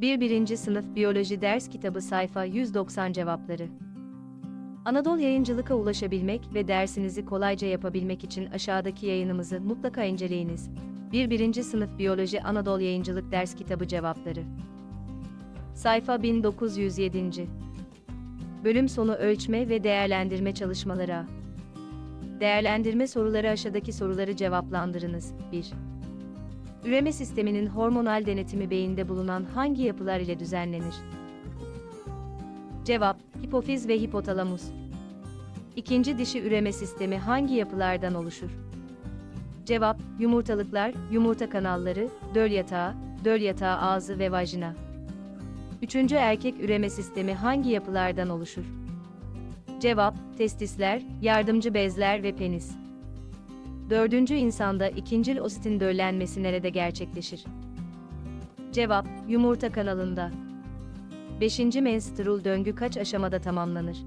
1. 1. Sınıf Biyoloji Ders Kitabı Sayfa 190 Cevapları Anadolu Yayıncılık'a ulaşabilmek ve dersinizi kolayca yapabilmek için aşağıdaki yayınımızı mutlaka inceleyiniz. 1. 1. Sınıf Biyoloji Anadolu Yayıncılık Ders Kitabı Cevapları Sayfa 1907. Bölüm sonu ölçme ve değerlendirme çalışmaları. Değerlendirme soruları aşağıdaki soruları cevaplandırınız. 1. Üreme sisteminin hormonal denetimi beyinde bulunan hangi yapılar ile düzenlenir? Cevap: Hipofiz ve hipotalamus. İkinci dişi üreme sistemi hangi yapılardan oluşur? Cevap: Yumurtalıklar, yumurta kanalları, döl yatağı, döl yatağı ağzı ve vajina. Üçüncü erkek üreme sistemi hangi yapılardan oluşur? Cevap: Testisler, yardımcı bezler ve penis. Dördüncü insanda ikincil ositin döllenmesi nerede gerçekleşir? Cevap: Yumurta kanalında. Beşinci menstrul döngü kaç aşamada tamamlanır?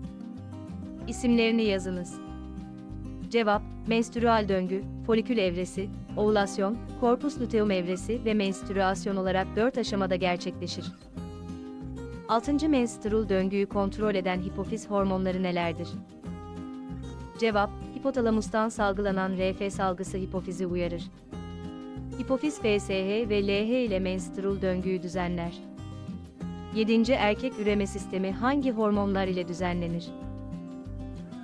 İsimlerini yazınız. Cevap: Menstrüal döngü, folikül evresi, ovülasyon, korpus luteum evresi ve menstrüasyon olarak 4 aşamada gerçekleşir. 6. menstrul döngüyü kontrol eden hipofiz hormonları nelerdir? Cevap: Hipotalamustan salgılanan RF salgısı hipofizi uyarır. Hipofiz FSH ve LH ile menstrul döngüyü düzenler. 7. erkek üreme sistemi hangi hormonlar ile düzenlenir?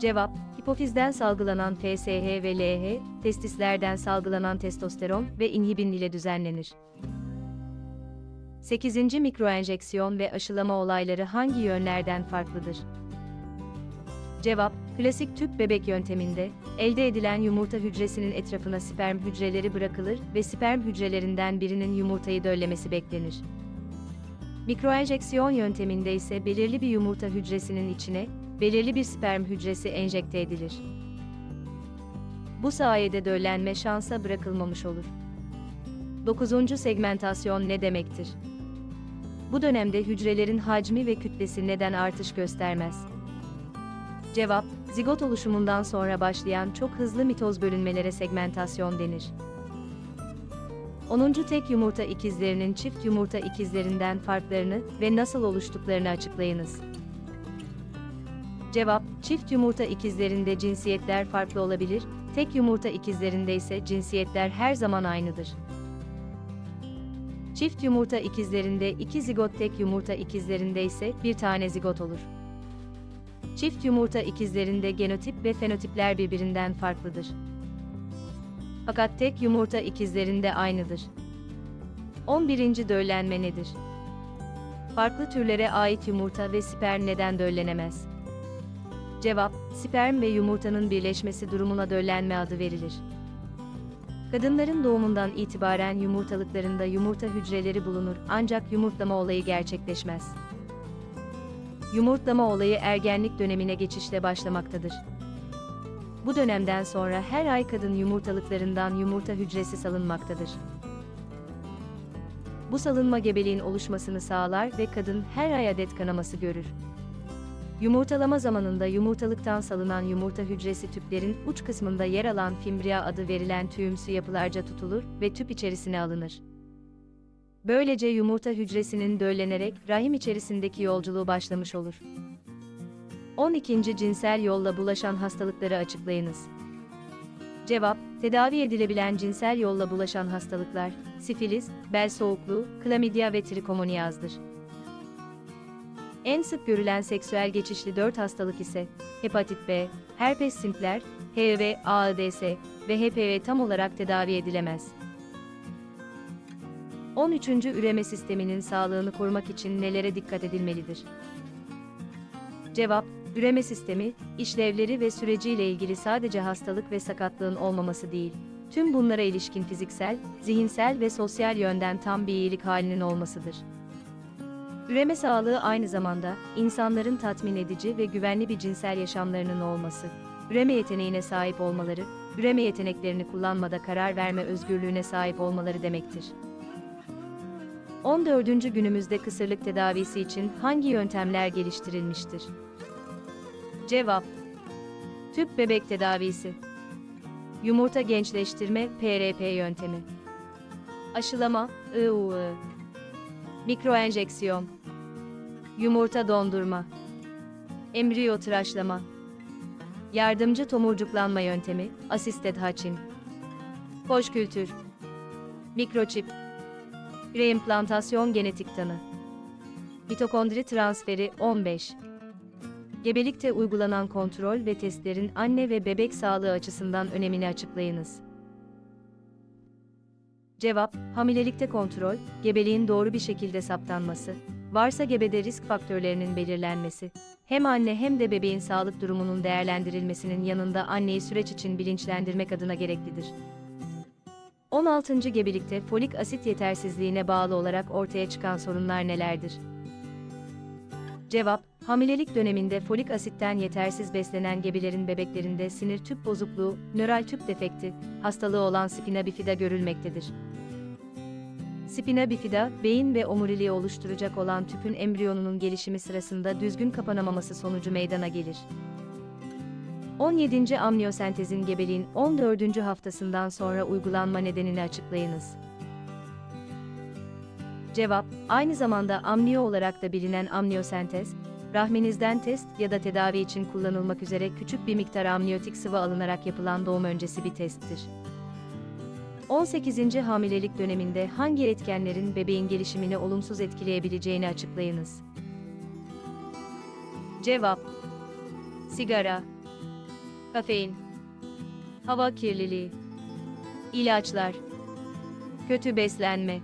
Cevap: Hipofizden salgılanan FSH ve LH, testislerden salgılanan testosteron ve inhibin ile düzenlenir. 8. mikroenjeksiyon ve aşılama olayları hangi yönlerden farklıdır? Cevap: Klasik tüp bebek yönteminde elde edilen yumurta hücresinin etrafına sperm hücreleri bırakılır ve sperm hücrelerinden birinin yumurtayı döllemesi beklenir. Mikroenjeksiyon yönteminde ise belirli bir yumurta hücresinin içine belirli bir sperm hücresi enjekte edilir. Bu sayede döllenme şansa bırakılmamış olur. 9. segmentasyon ne demektir? Bu dönemde hücrelerin hacmi ve kütlesi neden artış göstermez? Cevap, zigot oluşumundan sonra başlayan çok hızlı mitoz bölünmelere segmentasyon denir. 10. tek yumurta ikizlerinin çift yumurta ikizlerinden farklarını ve nasıl oluştuklarını açıklayınız. Cevap, çift yumurta ikizlerinde cinsiyetler farklı olabilir, tek yumurta ikizlerinde ise cinsiyetler her zaman aynıdır. Çift yumurta ikizlerinde iki zigot tek yumurta ikizlerinde ise bir tane zigot olur. Çift yumurta ikizlerinde genotip ve fenotipler birbirinden farklıdır. Fakat tek yumurta ikizlerinde aynıdır. 11. Döllenme nedir? Farklı türlere ait yumurta ve sperm neden döllenemez? Cevap, sperm ve yumurtanın birleşmesi durumuna döllenme adı verilir. Kadınların doğumundan itibaren yumurtalıklarında yumurta hücreleri bulunur ancak yumurtlama olayı gerçekleşmez. Yumurtlama olayı ergenlik dönemine geçişle başlamaktadır. Bu dönemden sonra her ay kadın yumurtalıklarından yumurta hücresi salınmaktadır. Bu salınma gebeliğin oluşmasını sağlar ve kadın her ay adet kanaması görür. Yumurtalama zamanında yumurtalıktan salınan yumurta hücresi tüplerin uç kısmında yer alan fimbria adı verilen tüyümsü yapılarca tutulur ve tüp içerisine alınır. Böylece yumurta hücresinin döllenerek rahim içerisindeki yolculuğu başlamış olur. 12. Cinsel yolla bulaşan hastalıkları açıklayınız. Cevap, tedavi edilebilen cinsel yolla bulaşan hastalıklar, sifilis, bel soğukluğu, klamidya ve trikomonyazdır. En sık görülen seksüel geçişli 4 hastalık ise hepatit B, herpes simpler, HIV, AIDS ve HPV tam olarak tedavi edilemez. 13. Üreme sisteminin sağlığını korumak için nelere dikkat edilmelidir? Cevap, üreme sistemi, işlevleri ve süreciyle ilgili sadece hastalık ve sakatlığın olmaması değil, tüm bunlara ilişkin fiziksel, zihinsel ve sosyal yönden tam bir iyilik halinin olmasıdır. Üreme sağlığı aynı zamanda insanların tatmin edici ve güvenli bir cinsel yaşamlarının olması, üreme yeteneğine sahip olmaları, üreme yeteneklerini kullanmada karar verme özgürlüğüne sahip olmaları demektir. 14. günümüzde kısırlık tedavisi için hangi yöntemler geliştirilmiştir? Cevap Tüp bebek tedavisi Yumurta gençleştirme PRP yöntemi Aşılama IUI Mikroenjeksiyon. Yumurta dondurma. Embriyo tıraşlama. Yardımcı tomurcuklanma yöntemi, assisted hatching. Koş kültür. Mikroçip. Reimplantasyon genetik tanı. Mitokondri transferi 15. Gebelikte uygulanan kontrol ve testlerin anne ve bebek sağlığı açısından önemini açıklayınız. Cevap, hamilelikte kontrol, gebeliğin doğru bir şekilde saptanması, varsa gebede risk faktörlerinin belirlenmesi, hem anne hem de bebeğin sağlık durumunun değerlendirilmesinin yanında anneyi süreç için bilinçlendirmek adına gereklidir. 16. gebelikte folik asit yetersizliğine bağlı olarak ortaya çıkan sorunlar nelerdir? Cevap, hamilelik döneminde folik asitten yetersiz beslenen gebelerin bebeklerinde sinir tüp bozukluğu, nöral tüp defekti, hastalığı olan spina bifida görülmektedir. Spina bifida, beyin ve omuriliği oluşturacak olan tüpün embriyonunun gelişimi sırasında düzgün kapanamaması sonucu meydana gelir. 17. amniyosentezin gebeliğin 14. haftasından sonra uygulanma nedenini açıklayınız. Cevap, aynı zamanda amniyo olarak da bilinen amniyosentez, rahminizden test ya da tedavi için kullanılmak üzere küçük bir miktar amniyotik sıvı alınarak yapılan doğum öncesi bir testtir. 18. hamilelik döneminde hangi etkenlerin bebeğin gelişimini olumsuz etkileyebileceğini açıklayınız. Cevap Sigara Kafein Hava kirliliği İlaçlar Kötü beslenme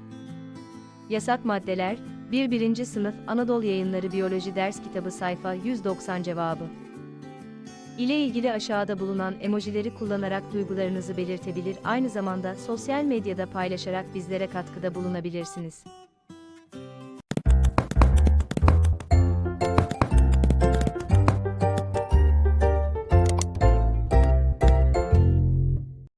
Yasak maddeler 1. 1. Sınıf Anadolu Yayınları Biyoloji Ders Kitabı sayfa 190 cevabı ile ilgili aşağıda bulunan emojileri kullanarak duygularınızı belirtebilir aynı zamanda sosyal medyada paylaşarak bizlere katkıda bulunabilirsiniz.